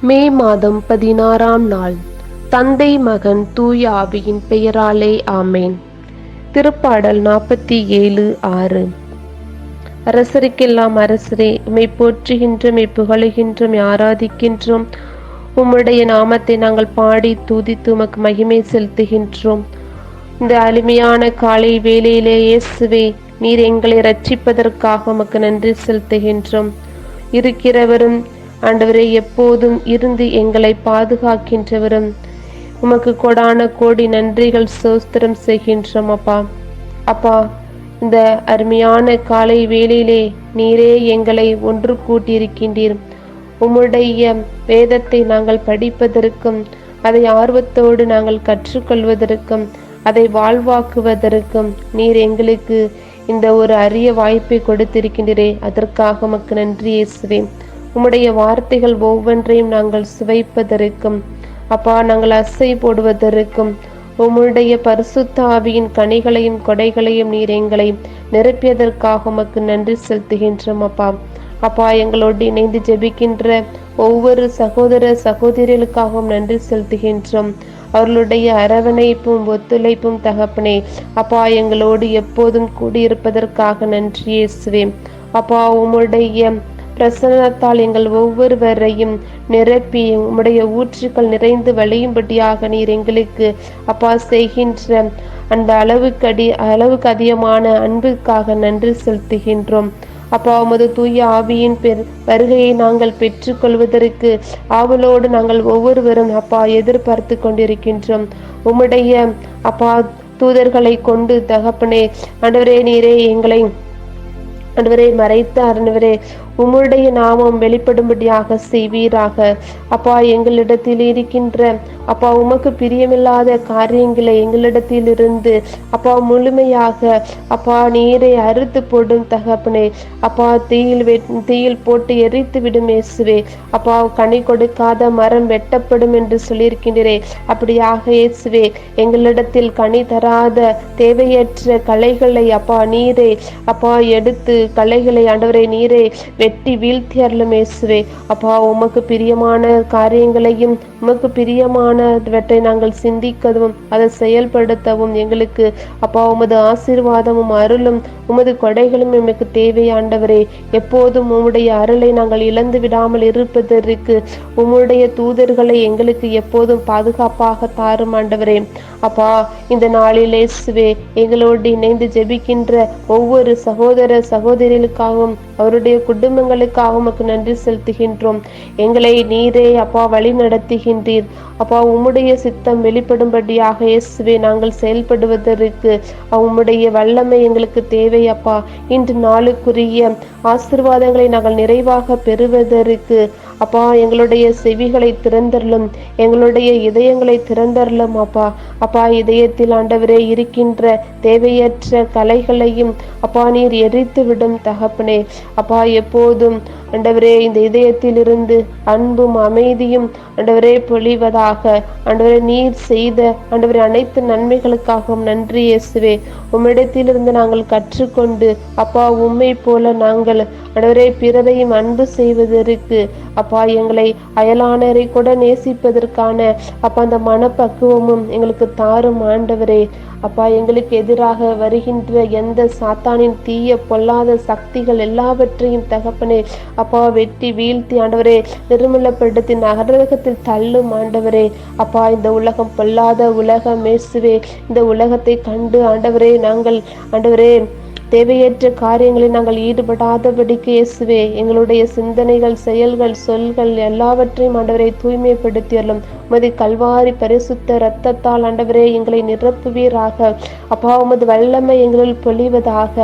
மே மாதம் பதினாறாம் நாள். தந்தை மகன் தூய ஆவியின் பெயராலே ஆமேன். திருப்பாடல் நாற்பத்தி ஏழு ஆறு. அரசருக்கெல்லாம் அரசரே உமை போற்றுகின்றோம் புகழுகின்றோம் ஆராதிக்கின்றோம். உம்முடைய நாமத்தை நாங்கள் பாடி தூதித்து உமக்கு மகிமை செலுத்துகின்றோம். இந்த அருமையான காலை வேலையிலே இயேசுவே நீர் எங்களை ரட்சிப்பதற்காக உமக்கு நன்றி செலுத்துகின்றோம். இருக்கிறவரும் ஆண்டவரே எப்போதும் இருந்து எங்களை பாதுகாக்கின்றவரும். உமக்கு கொடான கோடி நன்றிகள் சோஸ்திரம் செய்கின்றோம் அப்பா. அப்பா இந்த அருமையான காலை வேளையிலே நீரே எங்களை ஒன்று கூட்டியிருக்கின்றீர். உம்முடைய வேதத்தை நாங்கள் படிப்பதற்கும் அதை ஆர்வத்தோடு நாங்கள் கற்றுக்கொள்வதற்கும் அதை வாழ்வாக்குவதற்கும் நீர் எங்களுக்கு இந்த ஒரு அரிய வாய்ப்பை கொடுத்திருக்கின்றீரே. அதற்காக உமக்கு நன்றி இயேசுவேன் உம்முடைய வார்த்தைகள் ஒவ்வொன்றையும் நாங்கள் சுவைப்பதற்கும் அப்பா நாங்கள் அசை போடுவதற்கும் உம்முடைய பரிசுத்தாவியின் கனிகளையும் கொடைகளையும் நீர் எங்களை நிரப்பியதற்காக உமக்கு நன்றி செலுத்துகின்றோம் அப்பா. அப்பா எங்களோடு இணைந்து ஜெபிக்கின்ற ஒவ்வொரு சகோதர சகோதரிகளுக்காகவும் நன்றி செலுத்துகின்றோம். அவர்களுடைய அரவணைப்பும் ஒத்துழைப்பும் தகப்பனே அப்பா எங்களோடு எப்போதும் கூடியிருப்பதற்காக நன்றியே சுவே அப்பா உம்முடைய பிரசன்னத்தால் எங்கள் ஒவ்வொருவரையும் நிரப்பி உம்முடைய ஊற்றுக்கள் நிறைந்து வழியும்படியாக நீர் எங்களுக்கு அப்பா செய்கின்ற அந்த அளவுக்கு அடி அளவுக்கு அதிகமான அன்புக்காக நன்றி செலுத்துகின்றோம். அப்பா உமது தூய ஆவியின் பெரு வருகையை நாங்கள் பெற்றுக்கொள்வதற்கு ஆவலோடு நாங்கள் ஒவ்வொருவரும் அப்பா எதிர்பார்த்து கொண்டிருக்கின்றோம். உம்முடைய அப்பா தூதர்களை கொண்டு தகப்பனே ஆண்டவரே நீரே எங்களை ஆண்டவரே மறைத்த ஆண்டவரே உம்முடைய நாமம் வெளிப்படும்படியாக செய்வீராக. அப்பா எங்களிடத்தில் இருக்கின்ற அப்பா உமக்கு பிரியமில்லாத காரியங்களை எங்களிடத்தில் இருந்து அப்பா முழுமையாக அப்பா நீரை அறுத்து போடும் தகப்பனே. அப்பா தீயில் தீயில் போட்டு எரித்து விடும் இயேசுவே. அப்பா கனி கொடுக்காத மரம் வெட்டப்படும் என்று சொல்லியிருக்கின்றே அப்படியாக இயேசுவே எங்களிடத்தில் கனி தராத தேவையற்ற கலைகளை அப்பா நீரே அப்பா எடுத்து கலைகளை ஆண்டவரை நீரே வெட்டி வீழ்த்தி அருளுமேசுவே அப்பா உமக்கு பிரியமான காரியங்களையும் உமக்கு பிரியமானவற்றை நாங்கள் சிந்திக்கவும் அதை செயல்படுத்தவும் எங்களுக்கு அப்பா உமது ஆசீர்வாதமும் அருளும் உமது கொடைகளும் எமக்கு தேவையாண்டவரே. எப்போதும் உம்முடைய அருளை நாங்கள் இழந்து விடாமல் இருப்பதற்கு உம்முடைய தூதர்களை எங்களுக்கு எப்போதும் பாதுகாப்பாக தாரும் ஆண்டவரே. அப்பா இந்த நாளில் இயேசுவே எங்களோடு இணைந்து ஜெபிக்கின்ற ஒவ்வொரு சகோதர சகோதரிகளுக்காகவும் அவருடைய குடும்பங்களுக்காக உமக்கு நன்றி செலுத்துகின்றோம். எங்களை நீரே அப்பா வழி நடத்துகின்றீர். அப்பா உம்முடைய சித்தம் வெளிப்படும்படியாக இயேசுவே நாங்கள் செயல்படுவதற்கு உம்முடைய வல்லமை எங்களுக்கு தேவை அப்பா. இன்று நாளுக்குரிய ஆசிர்வாதங்களை நாங்கள் நிறைவாக பெறுவதற்கு அப்பா எங்களுடைய செவிகளை திறந்தரலும் எங்களுடைய இதயங்களை திறந்தரலும் அப்பா. அப்பா இதயத்தில் ஆண்டவரே இருக்கின்ற தேவையற்ற கலைகளையும் அப்பா நீர் எரித்து விடும் தகப்பனே. அப்பா எப்போதும் அண்டவரே இந்த இதயத்தில் இருந்து அன்பும் அமைதியும் அண்டவரே பொழிவதாக. அண்டவரே நீர் செய்த அண்டவரே அனைத்து நன்மைகளுக்காகவும் நன்றி இயேசுவே. உம்மிடத்திலிருந்து நாங்கள் கற்றுக்கொண்டு அப்பா உண்மை போல நாங்கள் அண்டவரே பிறரையும் அன்பு செய்வதற்கு அப்பா எங்களை அயலானரை கூட நேசிப்பதற்கான அப்பா அந்த மனப்பக்குவமும் எங்களுக்கு தாரும் ஆண்டவரே. அப்பா எங்களுக்கு எதிராக வருகின்ற எந்த சாத்தானின் தீய பொல்லாத சக்திகள் எல்லாவற்றையும் தகப்பனே அப்பா வெட்டி வீழ்த்தி ஆண்டவரே நிர்மலப்படுத்தி நகரகத்தில் தள்ளும் ஆண்டவரே. அப்பா இந்த உலகம் பொல்லாத உலகம் மேசுவே இந்த உலகத்தை கண்டு ஆண்டவரே நாங்கள் ஆண்டவரே தேவையற்ற காரியங்களில் நாங்கள் ஈடுபடாதபடிக்கு இயேசுவே எங்களுடைய சிந்தனைகள் செயல்கள் சொல்கள் எல்லாவற்றையும் ஆண்டவரை தூய்மைப்படுத்தியலும் உமது கல்வாரி பரிசுத்த இரத்தத்தால் ஆண்டவரே எங்களை நிரப்புவீராக. அப்பா உமது வல்லமை எங்களில் பொழிவதாக.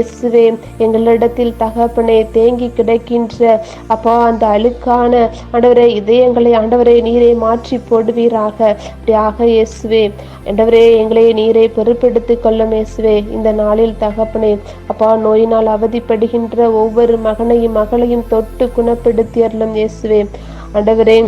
எஸ்வே எங்களிடத்தில் தகப்பனை தேங்கி கிடக்கின்ற அப்பா அந்த அழுக்கான ஆண்டவரே இதயங்களை ஆண்டவரை நீரை மாற்றி போடுவீராக. அப்படியாக இயேசுவே ஆண்டவரே எங்களை நீரை பொறுப்பெடுத்துக் கொள்ளும் இயேசுவே. இந்த நாளில் தகப்பனை அப்பா நோயினால் அவதிப்படுகின்ற ஒவ்வொரு மகனையும் மகளையும் தொட்டு குணப்படுத்தி அருளும் இயேசுவே. ஆண்டவரே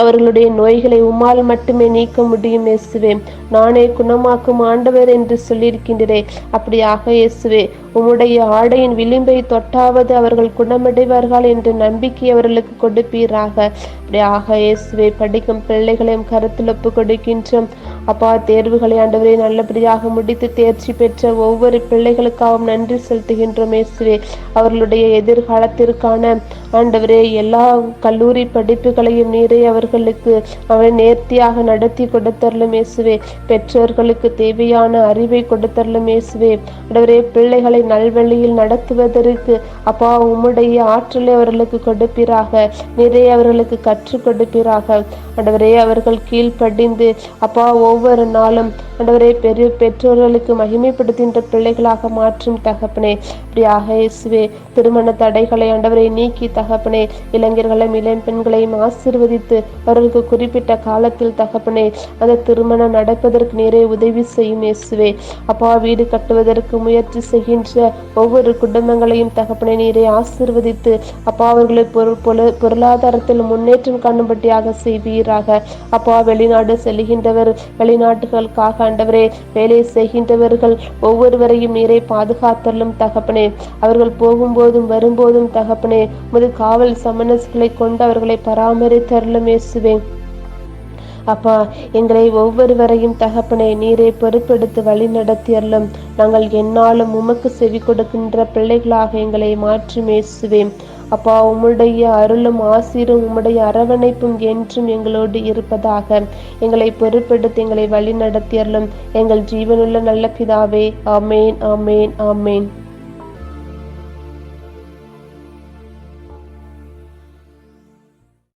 அவர்களுடைய நோய்களை உம்மால் மட்டுமே நீக்க முடியும் இயேசுவே. நானே குணமாக்கும் ஆண்டவர் என்று சொல்லியிருக்கின்றே அப்படியாக இயேசுவே உம்முடைய ஆடையின் விளிம்பை தொட்டாவது அவர்கள் குணமடைவார்கள் என்ற நம்பிக்கை அவர்களுக்கு கொடுப்பீராக. அப்படியாக இயேசுவை படிக்கும் பிள்ளைகளையும் கருத்தில் ஒப்பு கொடுக்கின்றோம். அப்பா தேர்வுகளை ஆண்டவரை நல்லபடியாக முடித்து தேர்ச்சி பெற்ற ஒவ்வொரு பிள்ளைகளுக்காகவும் நன்றி செலுத்துகின்றோம் இயேசுவே. அவர்களுடைய எதிர்காலத்திற்கான ஆண்டவரே எல்லா கல்லூரி படிப்புகளையும் நீரை அவர்களுக்கு அவரை நேர்த்தியாக நடத்தி கொடுத்தரலும் இயேசுவே. பெற்றோர்களுக்கு தேவையான அறிவை கொடுத்தரலும் இயேசுவே. ஆண்டவரே பிள்ளைகளை நல்வழியில் நடத்துவதற்கு அப்பா உம்முடைய ஆற்றலை அவர்களுக்கு கொடுப்பீராக. நிறைய அவர்களுக்கு கற்றுக் கொடுப்பீராக. ஆண்டவரே அவர்கள் கீழ்ப்படிந்து அப்பா ஒவ்வொரு நாளும் ஆண்டவரே பெரு பெற்றோர்களுக்கு மகிமைப்படுத்துகின்ற பிள்ளைகளாக மாற்றும் தகப்பனே. இப்படியாக இயேசுவே திருமண தடைகளை ஆண்டவரை நீக்கி தக தகப்பனே இளைஞர்களையும் இளம் பெண்களையும் ஆசீர்வதித்து அவர்களுக்கு குறிப்பிட்ட காலத்தில் தகப்பனே அந்த திருமணம் நடப்பதற்கு நேரே உதவி செய்யும் இயேசுவே. அப்பா வீடு கட்டுவதற்கு முயற்சி செய்கின்ற ஒவ்வொரு குடும்பங்களையும் தகப்பனை நீரை ஆசிர்வதித்து அப்பா அவர்களை பொருளாதாரத்தில் முன்னேற்றம் காணும்படியாக செய்வீராக. அப்பா வெளிநாடு செல்கின்றவர் வெளிநாட்டுகளுக்காக ஆண்டவரே வேலை செய்கின்றவர்கள் ஒவ்வொருவரையும் நீரை பாதுகாத்தலும் தகப்பனே. அவர்கள் போகும்போதும் வரும்போதும் தகப்பனே முத காவல் சமனஸ்களை கொண்டு அவர்களை பராமரித்தருளும் இயேசுவேன் அப்பா எங்களை ஒவ்வொருவரையும் தகப்பனை நீரை பொறுப்பெடுத்து வழி நடத்தியறலும் நாங்கள் என்னாலும் உமக்கு செவி கொடுக்கின்ற பிள்ளைகளாக எங்களை மாற்றி மேசுவேன் அப்பா உம்முடைய அருளும் ஆசிரும் உம்முடைய அரவணைப்பும் என்றும் எங்களோடு இருப்பதாக. எங்களை பொறுப்பெடுத்து எங்களை வழி நடத்தியறலும் எங்கள் ஜீவனுள்ள நல்ல பிதாவே ஆமேன் ஆமேன் ஆமேன்.